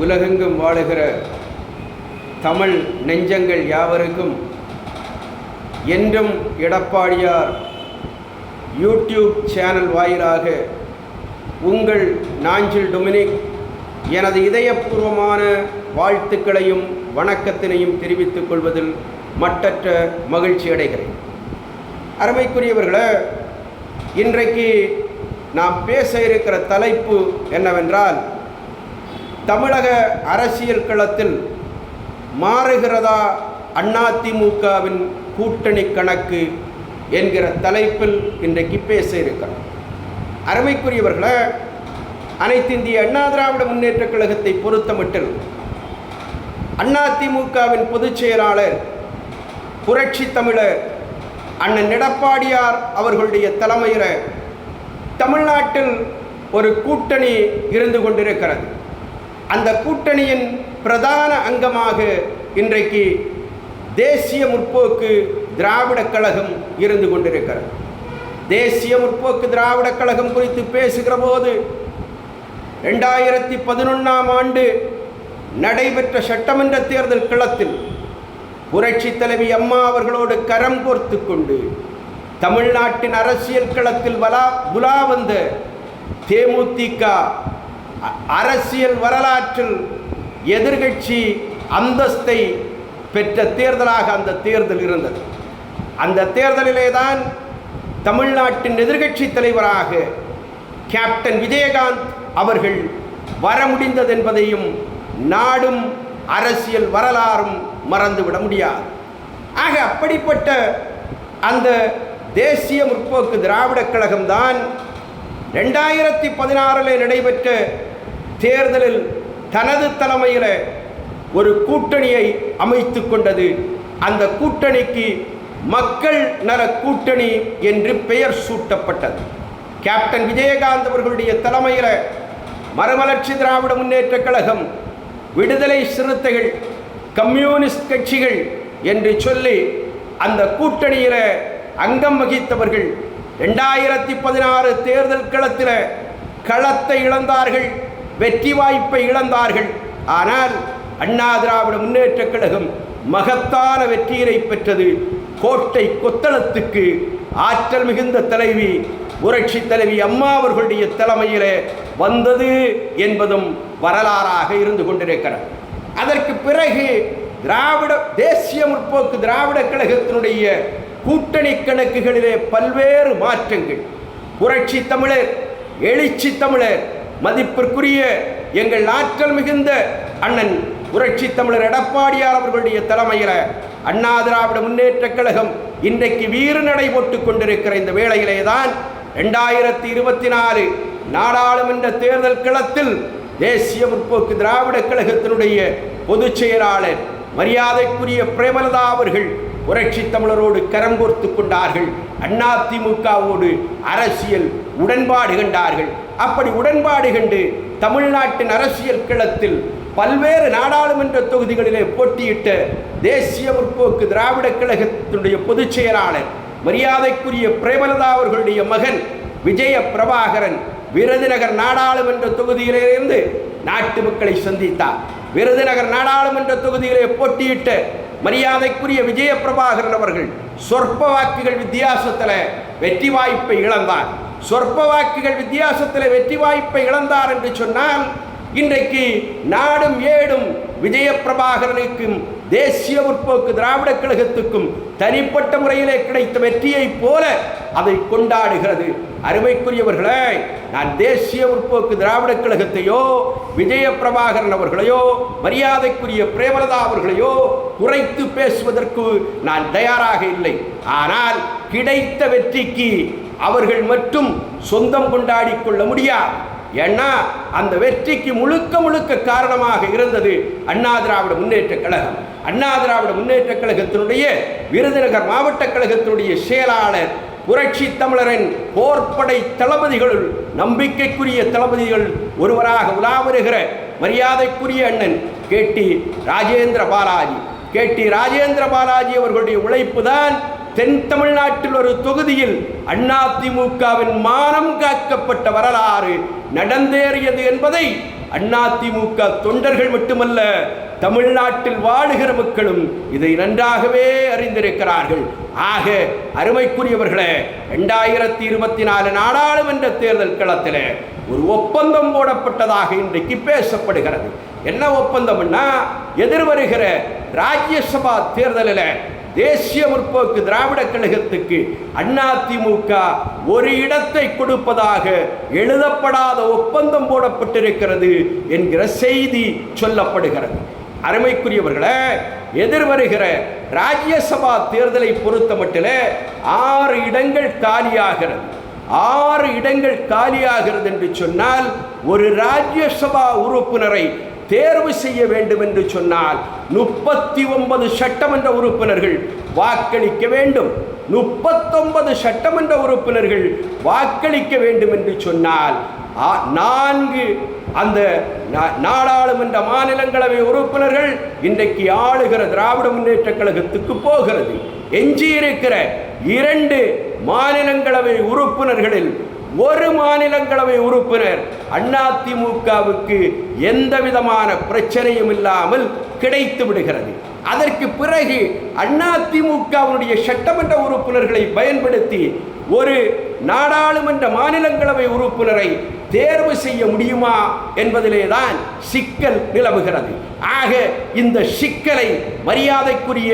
உலகெங்கும் வாழுகிற தமிழ் நெஞ்சங்கள் யாவருக்கும் என்றும் எடப்பாடியார் யூடியூப் சேனல் வாயிலாக உங்கள் நாஞ்சில் டொமினிக் எனது இதயபூர்வமான வாழ்த்துக்களையும் வணக்கத்தினையும் தெரிவித்துக் கொள்வதில் மட்டற்ற மகிழ்ச்சி அடைகிறேன். அருமைக்குரியவர்களே இன்றைக்கு நாம் பேச இருக்கிற தலைப்பு என்னவென்றால் தமிழக அரசியல் களத்தில் மாறுகிறதா அதிமுகவின் கூட்டணி கணக்கு என்கிற தலைப்பில் இன்றைக்கு பேச இருக்கிறோம். அருமைக்குரியவர்களை அனைத்து இந்திய அண்ணா திராவிட முன்னேற்றக் கழகத்தை பொறுத்தமட்டில் அதிமுகவின் பொதுச் செயலாளர் புரட்சி தமிழர் அண்ணன் எடப்பாடியார் அவர்களுடைய தலைமையில் தமிழ்நாட்டில் ஒரு கூட்டணி இருந்து கொண்டிருக்கிறது. அந்த கூட்டணியின் பிரதான அங்கமாக இன்றைக்கு தேசிய முற்போக்கு திராவிடக் கழகம் இருந்து கொண்டிருக்கிறது. தேசிய முற்போக்கு திராவிடக் கழகம் குறித்து பேசுகிற போது ரெண்டாயிரத்தி பதினொன்றாம் ஆண்டு நடைபெற்ற சட்டமன்ற தேர்தல் களத்தில் புரட்சி தலைவி அம்மா அவர்களோடு கரம் கோர்த்து கொண்டு தமிழ்நாட்டின் அரசியல் களத்தில் வலா புலா வந்த தேமுதிக அரசியல் வரலாற்றில் எதிர்கட்சி அந்தஸ்தை பெற்ற தேர்தலாக அந்த தேர்தல் இருந்தது. அந்த தேர்தலிலே தான் தமிழ்நாட்டின் எதிர்கட்சி தலைவராக கேப்டன் விஜயகாந்த் அவர்கள் வர முடிந்தது என்பதையும் நாடும் அரசியல் வரலாறும் மறந்துவிட முடியாது. ஆக அப்படிப்பட்ட அந்த தேசிய முற்போக்கு திராவிடக் கழகம்தான் ரெண்டாயிரத்தி பதினாறில் நடைபெற்ற தேர்தலில் தனது தலைமையில் ஒரு கூட்டணியை அமைத்து கொண்டது. அந்த கூட்டணிக்கு மக்கள் நல கூட்டணி என்று பெயர் சூட்டப்பட்டது. கேப்டன் விஜயகாந்த் அவர்களுடைய தலைமையில் மறுமலர்ச்சி திராவிட முன்னேற்ற கழகம் விடுதலை சிறுத்தைகள் கம்யூனிஸ்ட் கட்சிகள் என்று சொல்லி அந்த கூட்டணியில் அங்கம் வகித்தவர்கள். ரெண்டாயிரத்தி பதினாறு தேர்தல் களத்தில் களத்தை இழந்தார்கள். வெற்றி வாய்ப்பை இழந்தார்கள். ஆனால் அண்ணா திராவிட முன்னேற்றக் கழகம் மகத்தான வெற்றியினை பெற்றது. கோட்டை கொத்தளத்துக்கு ஆற்றல் மிகுந்த தலைவி புரட்சி தலைவி அம்மா அவர்களுடைய தலைமையிலே வந்தது என்பதும் வரலாறாக இருந்து கொண்டிருக்கிறது. அதற்கு பிறகு திராவிட தேசிய முற்போக்கு திராவிட கழகத்தினுடைய கூட்டணி கணக்குகளிலே பல்வேறு மாற்றங்கள். புரட்சி தமிழர் எழுச்சி தமிழர் மதிப்பிற்குரிய எங்கள் ஆற்றல் மிகுந்த அண்ணன் புரட்சி தமிழர் எடப்பாடியார் அவர்களுடைய தலைமையில் அண்ணா திராவிட முன்னேற்றக் கழகம் இன்றைக்கு வீறு நடை போட்டுக் கொண்டிருக்கிற இந்த வேளையிலே தான் ரெண்டாயிரத்தி இருபத்தி நாலு நாடாளுமன்ற தேர்தல் களத்தில் தேசிய முற்போக்கு திராவிட கழகத்தினுடைய பொதுச் செயலாளர் மரியாதைக்குரிய பிரேமலதா அவர்கள் புரட்சி தமிழரோடு கரம் கோர்த்து கொண்டார்கள். அதிமுகவோடு அரசியல் உடன்பாடு கண்டார்கள். அப்படி உடன்பாடு கண்டு தமிழ்நாட்டின் அரசியல் களத்தில் பல்வேறு நாடாளுமன்ற தொகுதிகளிலே போட்டியிட்ட தேசிய முற்போக்கு திராவிட கழகத்தினுடைய பொதுச் செயலாளர் மரியாதைக்குரிய பிரேமலதா அவர்களுடைய மகன் விஜய பிரபாகரன் விருதுநகர் நாடாளுமன்ற தொகுதியிலிருந்து நாட்டு மக்களை சந்தித்தார். விருதுநகர் நாடாளுமன்ற தொகுதியிலே போட்டியிட்ட மரியாதைக்குரிய விஜய பிரபாகரன் அவர்கள் சொற்ப வாக்குகள் வித்தியாசத்தில் வெற்றி வாய்ப்பை இழந்தார். சொற்ப வாக்குகள் வித்தியாசத்தில் வெற்றி வாய்ப்பை இழந்தார் என்று சொன்னால் இன்றைக்கு நாடும் ஏடும் விஜயபிரபாகரனுக்கும் தேசிய முற்போக்கு திராவிட கழகத்துக்கும் தனிப்பட்ட முறையிலே கிடைத்த வெற்றியைப் போல அதை கொண்டாடுகிறது. அருமைக்குரியவர்களே நான் தேசிய முற்போக்கு திராவிட கழகத்தையோ விஜய பிரபாகரன் அவர்களையோ மரியாதைக்குரிய பிரேமலதா அவர்களையோ குறைத்து பேசுவதற்கு நான் தயாராக இல்லை. ஆனால் கிடைத்த வெற்றிக்கு அவர்கள் மட்டும் சொந்தம் கொண்டாடி கொள்ள முடியாது. ஏன்னா அந்த வெற்றிக்கு முழுக்க முழுக்க காரணமாக இருந்தது அண்ணா திராவிட முன்னேற்ற கழகம். அண்ணா திராவிட முன்னேற்ற கழகத்தினுடைய விருதுநகர் மாவட்ட கழகத்தினுடைய செயலாளர் புரட்சி தமிழரின் போர்ப்படை தளபதிகளுள் நம்பிக்கைக்குரிய தளபதிகள் ஒருவராக உலா வருகிற மரியாதைக்குரிய அண்ணன் கேட்டி ராஜேந்திர பாலாஜி. கேட்டி ராஜேந்திர பாலாஜி அவர்களுடைய உழைப்பு தான் தென் தமிழ்நாட்டில் ஒரு தொகுதியில் அதிமுகவின் மானம் காக்கப்பட்ட வரலாறு நடந்தேறியது என்பதை அதிமுக தொண்டர்கள் மட்டுமல்ல தமிழ்நாட்டில் வாழுகிற மக்களும் இதை நன்றாகவே அறிந்திருக்கிறார்கள். ஆக அருமைக்குரியவர்களே இரண்டாயிரத்தி இருபத்தி நாலு நாடாளுமன்ற தேர்தல் களத்தில் ஒரு ஒப்பந்தம் போடப்பட்டதாக இன்றைக்கு பேசப்படுகிறது. என்ன ஒப்பந்தம்னா எதிர்வருகிற ராஜ்யசபா தேர்தலில் தேசிய முற்போக்கு திராவிட கழகத்துக்கு அதிமுக ஒரு இடத்தை கொடுப்பதாக எழுதப்படாத ஒப்பந்தம் போடப்பட்டிருக்கிறது என்கிற செய்தி சொல்லப்படுகிறது. அருமைக்குரியவர்களே எதிர்வருகிற ராஜ்யசபா தேர்தலை பொறுத்த மட்டில் ஆறு இடங்கள் காலியாகிறது. ஆறு இடங்கள் காலியாகிறது என்று சொன்னால் ஒரு ராஜ்யசபா உறுப்பினரை தேர்வு செய்ய வேண்டும் என்று சொன்னால் முப்பத்தி ஒன்பது சட்டமன்ற உறுப்பினர்கள் வாக்களிக்க வேண்டும். முப்பத்தொன்பது சட்டமன்ற உறுப்பினர்கள் வாக்களிக்க வேண்டும் என்று சொன்னால் நான்கு அந்த நா- நாடாளுமன்ற மாநிலங்களவை உறுப்பினர்கள் இன்றைக்கு ஆளுகிற திராவிட முன்னேற்ற கழகத்துக்கு போகிறது. எஞ்சியிருக்கிற இரண்டு மாநிலங்களவை உறுப்பினர்களில் ஒரு மாநிலங்களவை உறுப்பினர் அதிமுகவுக்கு எந்த விதமான பிரச்சனையும் இல்லாமல் கிடைத்து விடுகிறது. அதற்கு பிறகு அதிமுகவினுடைய சட்டமன்ற உறுப்பினர்களை பயன்படுத்தி ஒரு நாடாளுமன்ற மாநிலங்களவை உறுப்பினரை தேர்வு செய்ய முடியுமா என்பதிலே தான் சிக்கல் நிலவுகிறது. ஆக இந்த சிக்கலை மரியாதைக்குரிய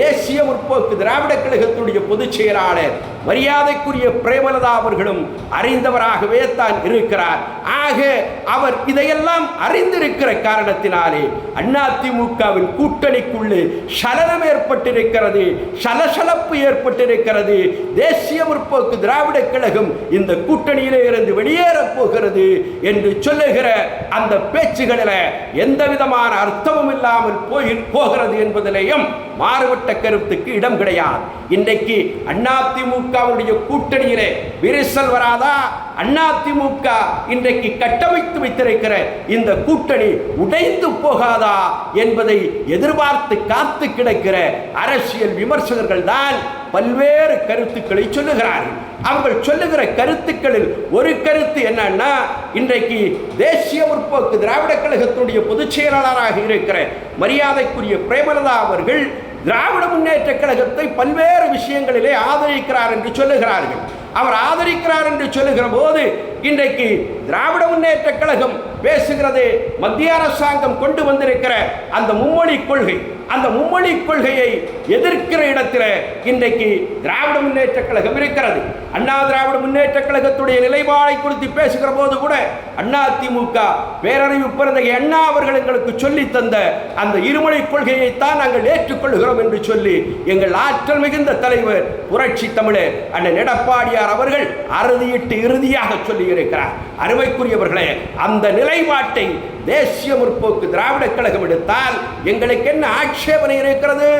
தேசிய முற்போக்கு திராவிட கழகத்துடைய பொதுச் செயலாளர் மரியாதைக்குரிய பிரேமலதா அவர்களும் அறிந்தவராகவே தான் இருக்கிறார். ஆக அவர் இதையெல்லாம் அறிந்திருக்கிற காரணத்தினாலே அதிமுகவின் கூட்டணிக்குள்ளே சலனம் ஏற்பட்டிருக்கிறது சலசலப்பு ஏற்பட்டிருக்கிறது. தேசிய முற்போக்கு திராவிட கழகம் இந்த கூட்டணியிலே இருந்து வெளியேறப் போகிறது என்று சொல்லுகிற அந்த பேச்சுகளில் எந்த விதமான அர்த்தமும் இல்லாமல் போய் போகிறது என்பதிலேயும் மாறுபட்ட கருத்துக்கு இடம் கிடையாது. இன்றைக்கு அதிமுகவுடைய கூட்டணியிலே விரிசல் வராதா? அண்ணா திமுக இன்றைக்கு கட்டமைத்து வைத்திருக்கிற இந்த கூட்டணி உடைந்து போகாதா என்பதை எதிர்பார்த்து காத்து கிடக்கிற அரசியல் விமர்சகர்கள் தான் பல்வேறு கருத்துக்களை சொல்லுகிறார்கள். அவர்கள் சொல்லுகிற கருத்துக்களில் ஒரு கருத்து என்னன்னா இன்றைக்கு தேசிய முற்போக்கு திராவிட கழகத்துடைய பொதுச் செயலாளராக இருக்கிற மரியாதைக்குரிய பிரேமலதா அவர்கள் திராவிட முன்னேற்ற கழகத்தை பல்வேறு விஷயங்களிலே ஆதரிக்கிறார் என்று சொல்லுகிறார்கள். அவர் ஆதரிக்கிறார் என்று சொல்லுகிற போது இன்றைக்கு திராவிட முன்னேற்ற கழகம் பேசுகிறது மத்திய அரசாங்கம் கொண்டு வந்திருக்கிற அந்த மும்மொழி கொள்கை. அந்த மும்மொழி கொள்கையை எதிர்க்கிற இடத்துல இன்றைக்கு திராவிட முன்னேற்ற கழகம் இருக்கிறது. அண்ணா திராவிட முன்னேற்ற கழகத்துடைய நிலைப்பாடை குறித்து பேசுகிற போது கூட அண்ணா திமுக பேரறிவு பிறந்த அண்ணா அவர்கள் எங்களுக்கு சொல்லி தந்த அந்த இருமொழி கொள்கையைத்தான் நாங்கள் ஏற்றுக்கொள்கிறோம் என்று சொல்லி எங்கள் ஆற்றல் மிகுந்த தலைவர் புரட்சி தமிழர் அண்ணன் எடப்பாடியார் அவர்கள் அறுதியிட்டு இறுதியாக சொல்லி இருக்கிறார் அருமைக்குரியவர்களே அந்த நிலைப்பாட்டை தேசிய முற்போக்கு திராவிட கழகம் எடுத்தால் எங்களுக்கு என்ன ஆட்சேபனை இருக்கிறது?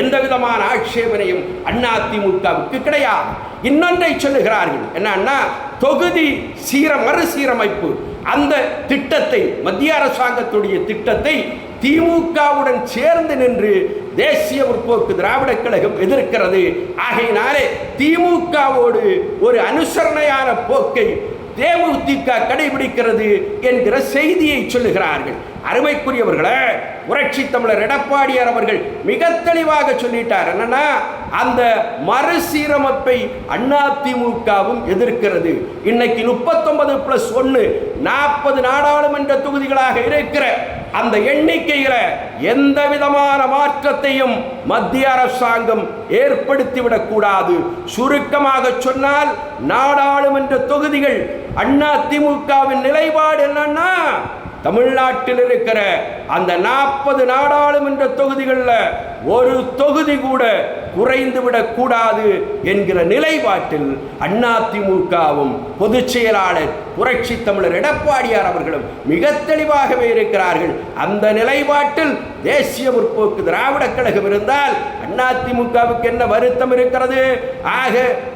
எந்த விதமான ஆட்சேபனையும் அதிமுகவுக்கு கிடையாது. இன்னொன்றை சொல்லுகிறார்கள். என்னன்னா தொகுதி சீர மறுசீரமைப்பு அந்த திட்டத்தை மத்திய அரசாங்கத்துடைய திட்டத்தை திமுகவுடன் சேர்ந்து நின்று தேசிய முற்போக்கு திராவிட கழகம் எதிர்க்கிறது. ஆகையினாலே திமுகவோடு ஒரு அனுசரணையான போக்கை தேமுதிக கடைபிடிக்கிறது என்கிற செய்தியை சொல்லுகிறார்கள். அருமைக்குரியவர்களே புரட்சி தமிழர் எடப்பாடியார் அவர்கள் மிக தெளிவாக சொல்லிட்டார். என்னன்னா அந்த மறுசீரமைப்பை அதிமுகவும் எதிர்க்கிறது. இன்னைக்கு முப்பத்தொன்பது பிளஸ் ஒன்று நாற்பது நாடாளுமன்ற தொகுதிகளாக இருக்கிற அந்த எண்ணிக்கையில எந்த விதமான மாற்றத்தையும் மத்திய அரசாங்கம் ஏற்படுத்திவிடக் கூடாது சுருக்கமாக சொன்னால் நாடாளுமன்ற தொகுதிகள் அண்ணா திமுகவின் நிலைப்பாடு என்னன்னா தமிழ்நாட்டில் இருக்கிற அந்த நாற்பது நாடாளுமன்ற தொகுதிகளில் ஒரு தொகுதி கூட குறைந்துவிடக் கூடாது என்கிற நிலைப்பாட்டில் அதிமுகவும் பொதுச் செயலாளர் புரட்சி தமிழர் எடப்பாடியார் அவர்களும் மிக தெளிவாகவே இருக்கிறார்கள். அந்த நிலைப்பாட்டில் தேசிய முற்போக்கு திராவிட கழகம் இருந்தால் அதிமுகவுக்கு என்ன வருத்தம் இருக்கிறது? ஆக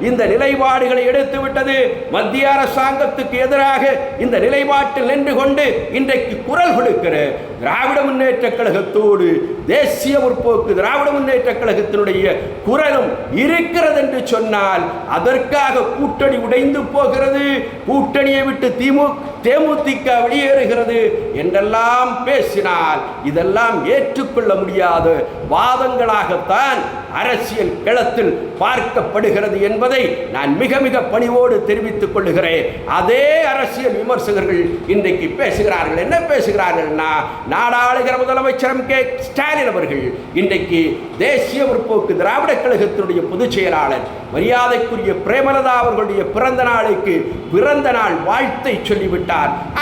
இந்த நிலைப்பாடுகளை எடுத்துவிட்டது மத்திய அரசாங்கத்துக்கு எதிராக இந்த நிலைப்பாட்டில் நின்று கொண்டு இன்றைக்கு குரல் கொடுக்கிற திராவிட முன்னேற்ற கழகத்தோடு தேசிய முற்போக்கு திராவிட முன்னேற்ற கழகத்தினுடைய குரலும் இருக்கிறது என்று சொன்னால் அதற்காக கூட்டணி உடைந்து போகிறது. கூட்டணியை விட்டு திமுக தேமுதிக வெளியேறுகிறது என்றெல்லாம் பேசினால் இதெல்லாம் ஏற்றுக்கொள்ள முடியாத. வாதங்களாகத்தான் அரசியல் களத்தில் பார்க்கப்படுகிறது என்பதை நான் மிக மிக பணிவோடு தெரிவித்துக் கொள்ளுகிறேன். அதே அரசியல் விமர்சகர்கள் இன்றைக்கு பேசுகிறார்கள். என்ன பேசுகிறார்கள்னா நாடாளுகிற முதலமைச்சர் எம் கே. ஸ்டாலின் அவர்கள் இன்றைக்கு தேசிய முற்போக்கு திராவிட கழகத்தினுடைய பொதுச் செயலாளர் மரியாதைக்குரிய பிரேமலதா அவர்களுடைய பிறந்த நாளுக்கு பிறந்த நாள் வாழ்த்தை சொல்லிவிட்டார்.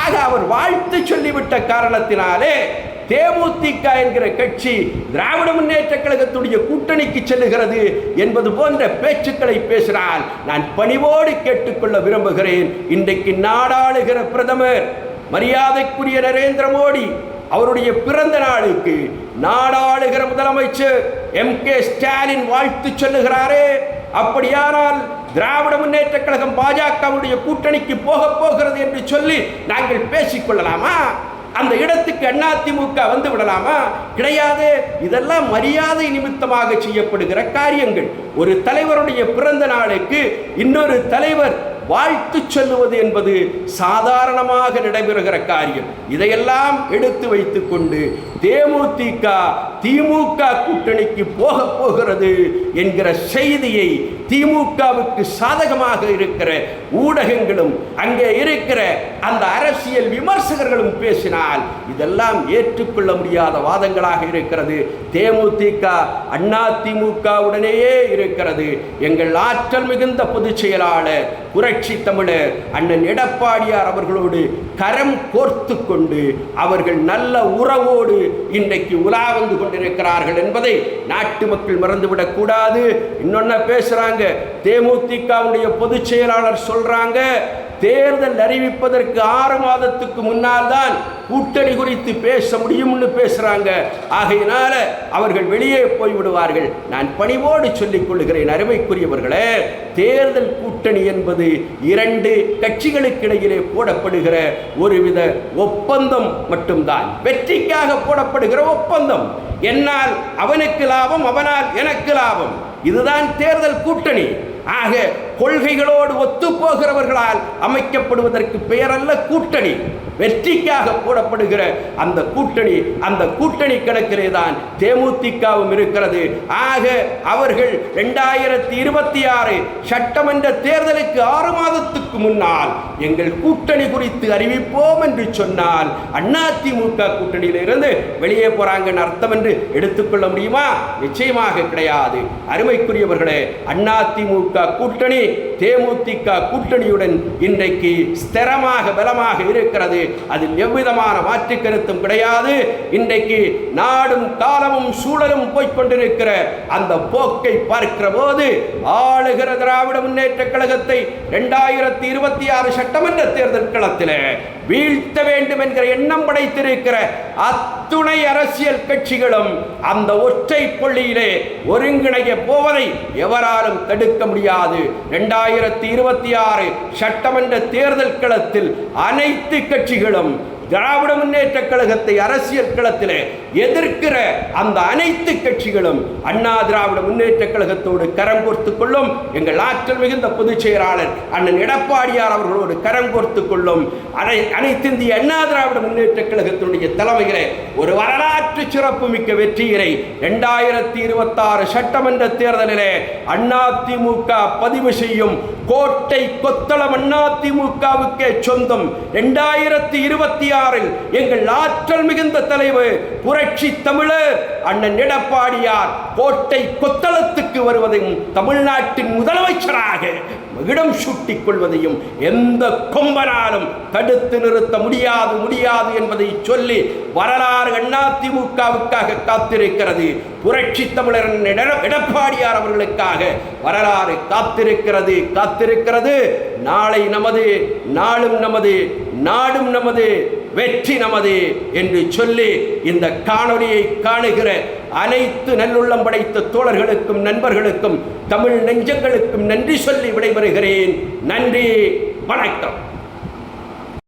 ஆக அவர் வாழ்த்து சொல்லிவிட்ட காரணத்தினாலே தேமுதிக என்கிற கட்சி திராவிட முன்னேற்ற கழகத்துடைய கூட்டணிக்கு செல்லுகிறது என்பது போன்ற பேச்சுக்களை பேசினால் நான் பணிவோடு கேட்டுக்கொள்ள விரும்புகிறேன். இன்றைக்கு நாடாளுகிற பிரதமர் மரியாதைக்குரிய நரேந்திர மோடி அவருடைய பிறந்த நாளுக்கு நாடாளுகிற முதலமைச்சர் எம் கே ஸ்டாலின் வாழ்த்து சொல்லுகிறாரே. அப்படியானால் திராவிட முன்னேற்ற கழகம் பாஜகவுடைய கூட்டணிக்கு போக போகிறது என்று சொல்லி நாங்கள் பேசிக்கொள்ளலாமா? அந்த இடத்துக்கு அதிமுக வந்து விடலாமா? கிடையாது. இதெல்லாம் மரியாதை நிமித்தமாக செய்யப்படுகிற காரியங்கள். ஒரு தலைவருடைய பிறந்த நாளுக்கு இன்னொரு தலைவர் வாழ்த்து சொல்லுவது என்பது சாதாரணமாக நடைபெறுகிற காரியம். இதையெல்லாம் எடுத்து வைத்துக்கொண்டு தேமுதிக திமுக கூட்டணிக்கு போக போகிறது என்கிற செய்தியை திமுகவுக்கு சாதகமாக இருக்கிற ஊடகங்களும் அங்கே இருக்கிற அந்த அரசியல் விமர்சகர்களும் பேசினால் இதெல்லாம் ஏற்றுக்கொள்ள முடியாத வாதங்களாக இருக்கிறது. தேமுதிக அண்ணா திமுகவுடனேயே இருக்கிறது. எங்கள் ஆற்றல் மிகுந்த பொதுச் செயலாளர் புரட்சி தமிழர் அண்ணன் எடப்பாடியார் அவர்களோடு கரம் கோர்த்து கொண்டு அவர்கள் நல்ல உறவோடு இன்றைக்கு உலா வந்து கொண்டிருக்கிறார்கள் என்பதை நாட்டு மக்கள் மறந்துவிடக்கூடாது இன்னொன்ன இன்னொன்னு பேசுறாங்க. தேமுதிகவுடைய பொதுச் செயலாளர் சொல்றாங்க. தேர்தல் அறிவிப்பதற்கு ஆறு மாதத்துக்கு முன்னால் தான் கூட்டணி குறித்து பேச முடியும்னு பேசுகிறாங்க ஆகையினால அவர்கள் வெளியே போய்விடுவார்கள். நான் பணிவோடு சொல்லிக் கொள்கிறேன் அருமைக்குரியவர்களே. தேர்தல் கூட்டணி என்பது இரண்டு கட்சிகளுக்கு இடையிலே போடப்படுகிற ஒருவித ஒப்பந்தம் மட்டும்தான். வெற்றிக்காக போடப்படுகிற ஒப்பந்தம். என்னால் அவனுக்கு லாபம் அவனால் எனக்கு லாபம். இதுதான் தேர்தல் கூட்டணி. ஆக கொள்கைகளோடு ஒத்துப்போகிறவர்களால் அமைக்கப்படுவதற்கு பெயரல்ல கூட்டணி. வெற்றிக்காக போடப்படுகிற அந்த கூட்டணி அந்த கூட்டணி கணக்கிலே தான் தேமுதிகவும் இருக்கிறது. ஆக அவர்கள் ரெண்டாயிரத்தி இருபத்தி ஆறு சட்டமன்ற தேர்தலுக்கு ஆறு மாதத்துக்கு முன்னால் எங்கள் கூட்டணி குறித்து அறிவிப்போம் என்று சொன்னால் அதிமுக கூட்டணியிலிருந்து வெளியே போறாங்கன்னு அர்த்தம் என்று எடுத்துக்கொள்ள முடியுமா? நிச்சயமாக கிடையாது. அருமைக்குரியவர்களே அதிமுக கூட்டணி தேமுதிக கூட்டணியுடன் இன்றைக்கு ஸ்திரமாக பலமாக இருக்கிறது. அதில் எவ்விதமான மாற்று கருத்தும் கிடையாது. இன்றைக்கு நாடும் காலமும் சூழலும் போய்கொண்டிருக்கிற அந்த போக்கை பார்க்கிற போது ஆளுகிற திராவிட முன்னேற்ற கழகத்தை இரண்டாயிரத்தி இருபத்தி ஆறு சட்டமன்ற தேர்தல் களத்தில் வீழ்த்த வேண்டும் என்கிற எண்ணம் படைத்திருக்கிற அத்துணை அரசியல் கட்சிகளும் அந்த ஒற்றை புள்ளியிலே ஒருங்கிணைய போவதை எவராலும் தடுக்க முடியாது. இரண்டாயிரத்தி இருபத்தி ஆறு சட்டமன்ற தேர்தல் களத்தில் அனைத்து கட்சிகளும் திராவிட முன்னேற்ற கழகத்தை அரசியல் களத்தில் எதிர்க்கிற அந்த அனைத்து கட்சிகளும் அண்ணா திராவிட முன்னேற்ற கழகத்தோடு கரம் கோர்த்து கொள்ளும். எங்கள் ஆற்றல் மிகுந்த பொதுச் செயலாளர் அண்ணன் எடப்பாடியார் அவர்களோடு கரம் கோர்த்து கொள்ளும். அனை அனைத்து இந்திய அண்ணா திராவிட முன்னேற்ற கழகத்தினுடைய தலைமையிலே ஒரு வரலாற்று சிறப்பு மிக்க வெற்றியினை இரண்டாயிரத்தி இருபத்தாறு சட்டமன்ற தேர்தலிலே அதிமுக பதிவு செய்யும் கோட்டை கொத்தளம் அதிமுகவுக்கே சொந்தம். இரண்டாயிரத்தி இருபத்தி ஆறில் எங்கள் ஆற்றல் மிகுந்த தலைவர் புரட்சி தமிழர் அண்ணன் எடப்பாடியார் கோட்டை கொத்தளத்துக்கு வருவதையும் தமிழ்நாட்டின் முதலமைச்சராக இடம் சூட்டிக் கொள்வதையும் எந்த கொம்பனாலும் தடுத்து நிறுத்த முடியாது முடியாது என்பதை சொல்லி வரலாறு அதிமுகவுக்காக காத்திருக்கிறது. புரட்சி தமிழர் எடப்பாடியார் அவர்களுக்காக வரலாறு காத்திருக்கிறது காத்திருக்கிறது. நாளை நமது நாளும் நமது நாடும் நமது வெற்றி நமது என்று சொல்லி இந்த காணொலியை காணுகிற அனைத்து நல்லுள்ளம் படைத்த தோழர்களுக்கும் நண்பர்களுக்கும் தமிழ் நெஞ்சங்களுக்கும் நன்றி சொல்லி விடைபெறுகிறேன். நன்றி வணக்கம்.